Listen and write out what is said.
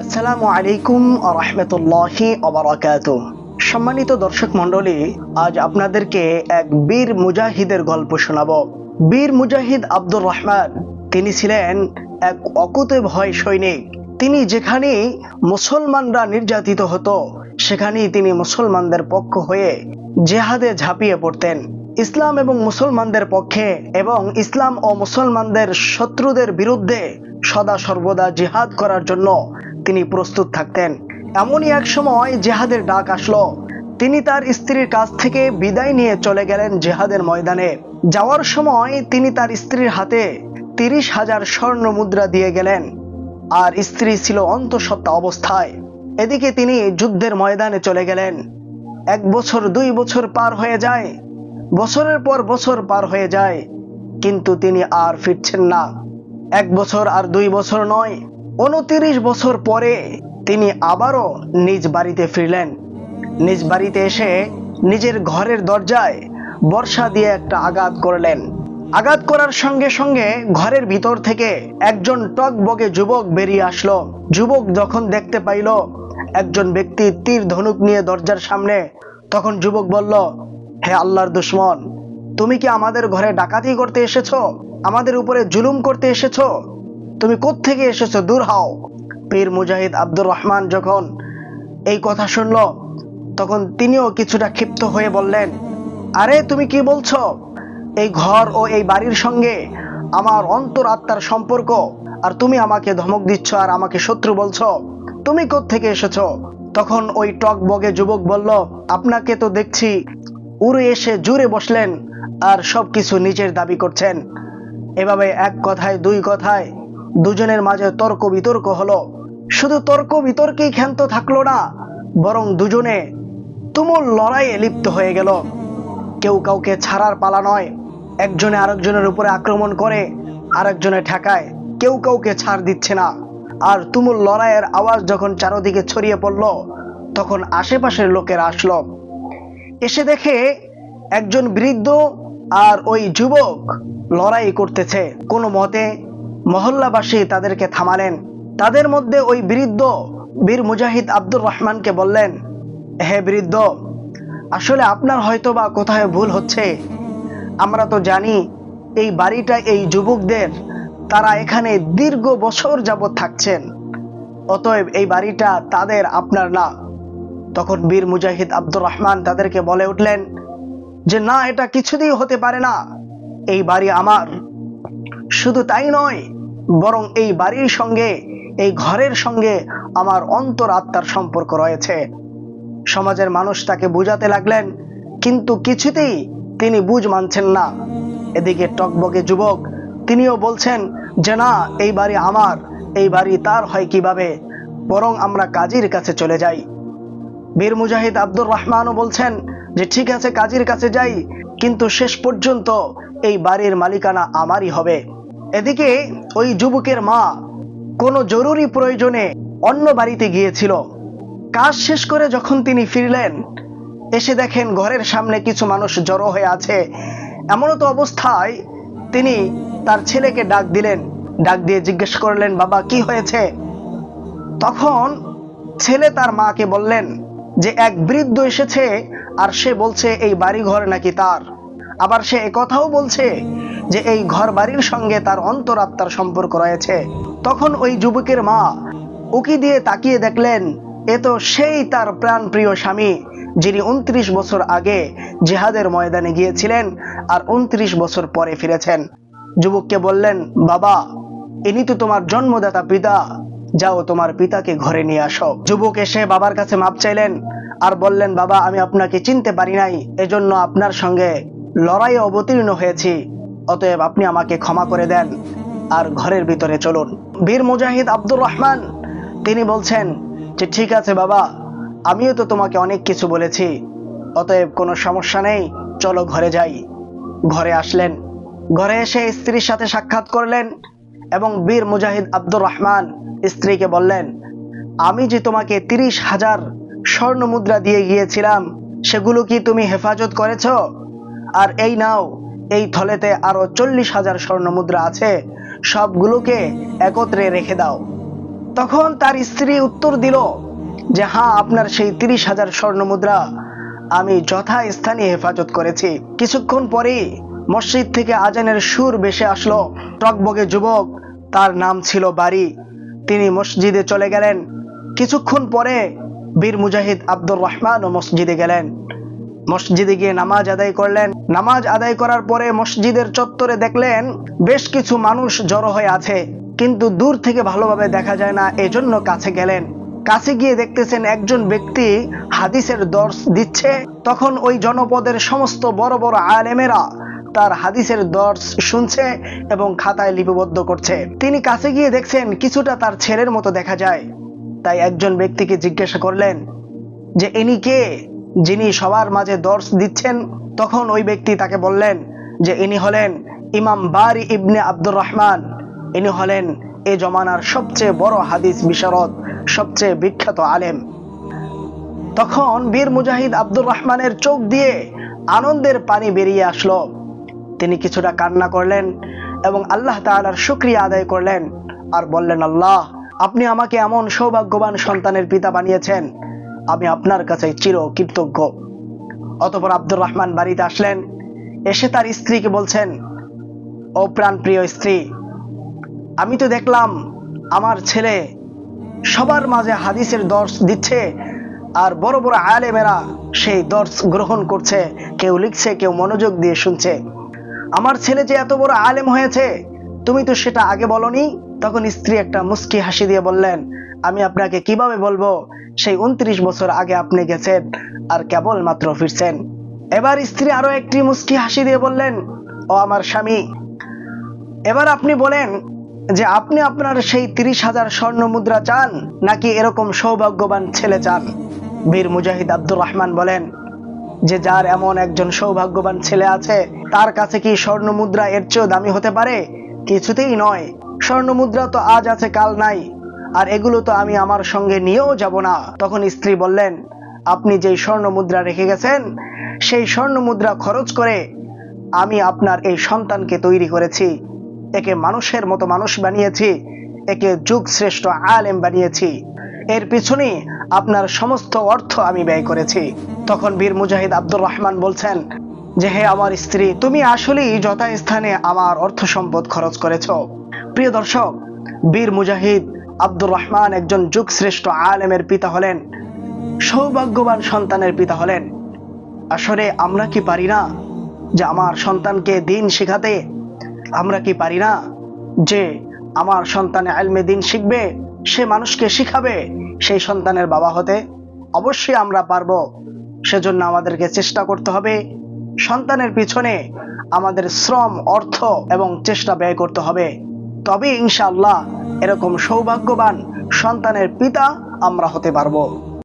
আসসালামু আলাইকুম রহমতুল্লাহি অবরাকাত সম্মানিত দর্শক মণ্ডলী, আজ আপনাদেরকে এক বীর মুজাহিদের গল্প শোনাব। বীর মুজাহিদ আব্দুর রহমান, তিনি ছিলেন এক অকুতে ভয় সৈনিক। তিনি যেখানে মুসলমানরা নির্যাতিত হতো, সেখানেই তিনি মুসলমানদের পক্ষ হয়ে জেহাদে ঝাঁপিয়ে পড়তেন। ইসলাম এবং মুসলমানদের পক্ষে এবং ইসলাম ও মুসলমানদের শত্রুদের বিরুদ্ধে সদা সর্বদা জিহাদ করার জন্য তিনি প্রস্তুত থাকতেন। এমনই এক সময় জেহাদের ডাক আসলো। তিনি তার স্ত্রীর কাছ থেকে বিদায় নিয়ে চলে গেলেন জেহাদের ময়দানে। যাওয়ার সময় তিনি তার স্ত্রীর হাতে তিরিশ হাজার স্বর্ণ মুদ্রা দিয়ে গেলেন। আর স্ত্রী ছিল অন্তঃসত্ত্বা অবস্থায়। এদিকে তিনি যুদ্ধের ময়দানে চলে গেলেন। এক বছর, দুই বছর পার হয়ে যায়। বছরের পর বছর পার হয়ে যায়। কিন্তু তিনি আর ফিরছেন না। এক বছর আর দুই বছর নয় উনতিরিশ বছর পরে তিনি আবারও নিজ বাড়িতে ফিরলেন। নিজ বাড়িতে এসে নিজের ঘরের দরজায় বর্ষা দিয়ে একটা আঘাত করলেন। আঘাত করার সঙ্গে সঙ্গে ঘরের ভিতর থেকে একজন টক বগে যুবক বেরিয়ে আসলো। যুবক যখন দেখতে পাইল, একজন ব্যক্তি তীর ধনুক নিয়ে দরজার সামনে, তখন যুবক বলল, হে আল্লাহর দুশ্মন, তুমি কি আমাদের ঘরে ডাকাতি করতে এসেছ? আমাদের উপরে জুলুম করতে এসেছ? তুমি কোত্থেকে এসেছ? দূর হও। পীর মুজাহিদ আব্দুর রহমান যখন এই কথা শুনল, তখন তিনিও কিছুটা ক্ষিপ্ত হয়ে বললেন, আরে, তুমি কি বলছো? এই ঘর ও এই বাড়ির সঙ্গে আমার অন্তর আত্মার সম্পর্ক, আর তুমি আমাকে ধমক দিচ্ছ আর আমাকে শত্রু বলছো। তুমি থেকে এসেছ? তখন ওই টক বগে যুবক বলল, আপনাকে তো দেখছি, উড়ে এসে জুড়ে বসলেন, আর সব কিছু নিজের দাবি করছেন। এভাবে এক কথায়, দুই কথায় দুজনের মাঝে তর্ক বিতর্ক হলো। শুধু তর্ক বিতর্কেই ক্ষান্ত থাকল না, বরং দুজনে তুমুল লড়াইয়ে লিপ্ত হয়ে গেল। কেউ কাউকে ছাড়ার পালা নয়, একজনে আরেকজনের উপরে আক্রমণ করে, আরেকজনে ঠেকায়, কেউ কাউকে ছাড় দিচ্ছে না। আর তুমুল লড়াইয়ের আওয়াজ যখন চারদিকে ছড়িয়ে পড়ল, তখন আশেপাশের লোকেরা আসলো। এসে দেখে একজন বৃদ্ধ আর ওই যুবক লড়াই করতেছে। কোনো মতে মহল্লাবাসী তাদেরকে থামালেন। তাদের মধ্যে ওই বৃদ্ধ বীর মুজাহিদ আব্দুর রহমানকে বললেন, হে বৃদ্ধ, আসলে আপনার হয়তো বা কোথায় ভুল হচ্ছে। আমরা তো জানি এই বাড়িটা এই যুবকদের, তারা এখানে দীর্ঘ বছর যাবৎ থাকছেন। অতএব এই বাড়িটা তাদের, আপনার না। তখন বীর মুজাহিদ আব্দুর রহমান তাদেরকে বলে উঠলেন, যে না, এটা কিছুতেই হতে পারে না। এই বাড়ি আমার। শুধু তাই নয় বরং এই বাড়ির সঙ্গে, এই ঘরের সঙ্গে আমার অন্তর আত্মার সম্পর্ক রয়েছে। সমাজের মানুষ তাকে বুঝাতে লাগলেন, কিন্তু কিছুতেই তিনি বুঝ মানছেন না। এদিকে টকবকে যুবক, তিনিও বলছেন যে, না, এই বাড়ি আমার, এই বাড়ি তার হয় কীভাবে? বরং আমরা কাজীর কাছে চলে যাই। বীর মুজাহিদ আব্দুর রহমানও বলছেন যে, ঠিক আছে, কাজীর কাছে যাই, কিন্তু শেষ পর্যন্ত এই বাড়ির মালিকানা আমারই হবে। এদিকে ওই যুবকের মা কোনো জরুরি প্রয়োজনে অন্য বাড়িতে গিয়েছিল। কাজ শেষ করে যখন তিনি ফিরলেন, এসে দেখেন ঘরের সামনে কিছু মানুষ জড়ো হয়ে আছে। এমনও তো অবস্থায় তিনি তার ছেলেকে ডাক দিলেন। ডাক দিয়ে জিজ্ঞেস করলেন, বাবা, কি হয়েছে? তখন ছেলে তার মাকে বললেন যে, এক বৃদ্ধ এসেছে আর সে বলছে, এই বাড়িঘর নাকি তার। আবার সে কথাও বলছে যে এই ঘর বাড়ির সঙ্গে তার অন্তরাত্মার সম্পর্ক রয়েছে। তখন ওই যুবকের মা উকি দিয়ে তাকিয়ে দেখলেন, এ তো সেই তার প্রাণপ্রিয় স্বামী, যিনি উনত্রিশ বছর আগে জেহাদের ময়দানে গিয়েছিলেন আর উনত্রিশ বছর পরে ফিরেছেন। যুবককে বললেন, বাবা, ইনি তো তোমার জন্মদাতা পিতা। যাও তোমার পিতাকে ঘরে নিয়ে আসো। যুবক এসে বাবার কাছে মাপ চাইলেন আর বললেন, বাবা, আমি আপনাকে চিনতে পারি নাই। এজন্য আপনার সঙ্গে লড়াইয়ে অবতীর্ণ হয়েছি। অতএব আপনি আমাকে ক্ষমা করে দেন আর ঘরের ভিতরে চলুন। বীর মুজাহিদ আব্দুর রহমান, তিনি বলছেন যে, ঠিক আছে বাবা, আমিও তো তোমাকে অনেক কিছু বলেছি। অতএব কোনো সমস্যা নেই, চলো ঘরে যাই। ঘরে আসলেন। ঘরে এসে স্ত্রীর সাথে সাক্ষাৎ করলেন এবং বীর মুজাহিদ আব্দুর রহমান স্ত্রীকে বললেন, আমি যে তোমাকে তিরিশ হাজার স্বর্ণ মুদ্রা দিয়ে গিয়েছিলাম, সেগুলো কি তুমি হেফাজত করেছ? আর এই নাও, এই থলেতে আরও চল্লিশ হাজার স্বর্ণ মুদ্রা আছে, সবগুলোকে একত্রে রেখে দাও। তখন তার স্ত্রী উত্তর দিল যে হ্যাঁ আপনার সেই তিরিশ হাজার স্বর্ণ মুদ্রা আমি যথাস্থানে হেফাজত করেছি। কিছুক্ষণ পরেই মসজিদ থেকে আজানের সুর বেশে আসলো। টকবগে যুবক, তার নাম ছিল বাড়ি তিনি মসজিদে চলে গেলেন। কিছুক্ষণ পরে বীর মুজাহিদ আব্দুর রহমান ও মসজিদে গেলেন। মসজিদে গিয়ে নামাজ আদায় করলেন। নামাজ আদায় করার পরে মসজিদের চত্বরে দেখলেন, বেশ কিছু মানুষ জড়ো হয়ে আছে, কিন্তু দূর থেকে ভালোভাবে দেখা যায় না, এজন্য কাছে গেলেন। কাছে গিয়ে দেখতেছেন একজন ব্যক্তি হাদিসের দর্শ দিচ্ছে। তখন ওই জনপদের সমস্ত বড় বড় আলেমেরা তার হাদিসের দর্শ শুনছে এবং খাতায় লিপিবদ্ধ করছে। তিনি কাছে গিয়ে দেখছেন, কিছুটা তার ছেলের মতো দেখা যায়। তাই একজন ব্যক্তিকে জিজ্ঞাসা করলেন যে, ইনি কে? যিনি সবার মাঝে দর্শ দিচ্ছেন, তখন ওই ব্যক্তি তাকে বললেন যে, ইনি হলেন ইমাম বারি ইবনে আব্দুর রহমান। ইনি হলেন এ জমানার সবচেয়ে বড় হাদিস বিশারদ, সবচেয়ে বিখ্যাত আলেম। তখন বীর মুজাহিদ আব্দুর রহমানের চোখ দিয়ে আনন্দের পানি বেরিয়ে আসলো। তিনি কিছুটা কান্না করলেন এবং আল্লাহ তাআলার শুক্রিয়া আদায় করলেন আর বললেন, আল্লাহ, আপনি আমাকে এমন সৌভাগ্যবান সন্তানের পিতা বানিয়েছেন আমি আপনার কাছে চির কৃতজ্ঞ অতপর আব্দুর রহমান বাড়িতে আসলেন। এসে তার স্ত্রীকে বলছেন, ও প্রাণপ্রিয় স্ত্রী, আমি তো দেখলাম আমার ছেলে সবার মাঝে হাদিসের দর্শ দিচ্ছে আর বড় বড় আলেমেরা সেই দর্শ গ্রহণ করছে। কেউ লিখছে, কেউ মনোযোগ দিয়ে শুনছে। আমার ছেলে যে এত বড় আলেম হয়েছে, তুমি তো সেটা আগে বলনি? তখন স্ত্রী একটা মুস্কি হাসি দিয়ে বললেন, আমি আপনাকে কীভাবে বলব? সেই উনত্রিশ বছর আগে আপনি গেছেন আর কেবল মাত্র ফিরছেন। এবার স্ত্রী আরও একটি মুস্কি হাসি দিয়ে বললেন, ও আমার স্বামী, এবার আপনি বলেন যে আপনি আপনার সেই তিরিশ হাজার স্বর্ণ মুদ্রা চান নাকি এরকম সৌভাগ্যবান ছেলে চান? বীর মুজাহিদ আব্দুর রহমান বলেন, যে যার এমন একজন সৌভাগ্যবান ছেলে আছে, তার কাছে কি স্বর্ণ মুদ্রা এর চেয়েও দামি হতে পারে? কিছুতেই নয়। স্বর্ণ মুদ্রা তো আজ আছে, কাল নাই। আর এগুলো তো আমি আমার সঙ্গে নিয়েও যাব না। তখন স্ত্রী বললেন, আপনি যেই স্বর্ণ মুদ্রা রেখে গেছেন, সেই স্বর্ণ মুদ্রা খরচ করে আমি আপনার এই সন্তানকে তৈরি করেছি। একে মানুষের মতো মানুষ বানিয়েছি, একে যুগ শ্রেষ্ঠ আলেম বানিয়েছি। এর পিছনে আপনার সমস্ত অর্থ আমি ব্যয় করেছি। তখন বীর মুজাহিদ আব্দুর রহমান বলছেন, যে হে আমার স্ত্রী, তুমি আসলেই যথাস্থানে আমার অর্থ সম্পদ খরচ করেছ। প্রিয় দর্শক, বীর মুজাহিদ আব্দুর রহমান একজন যুগ শ্রেষ্ঠ আলেমের পিতা হলেন, সৌভাগ্যবান সন্তানের পিতা হলেন। আসলে আমরা কি পারি না যে আমার সন্তানকে দিন শেখাতে? আমরা কি পারি না যে আমার সন্তানে আলমে দিন শিখবে, সে মানুষকে শিখাবে, সেই সন্তানের বাবা হতে? অবশ্যই আমরা পারব। সেজন্য আমাদেরকে চেষ্টা করতে হবে। সন্তানের পিছনে আমাদের শ্রম, অর্থ এবং চেষ্টা ব্যয় করতে হবে। তবে ইনশাল্লাহ এরকম সৌভাগ্যবান সন্তানের পিতা আমরা হতে পারব।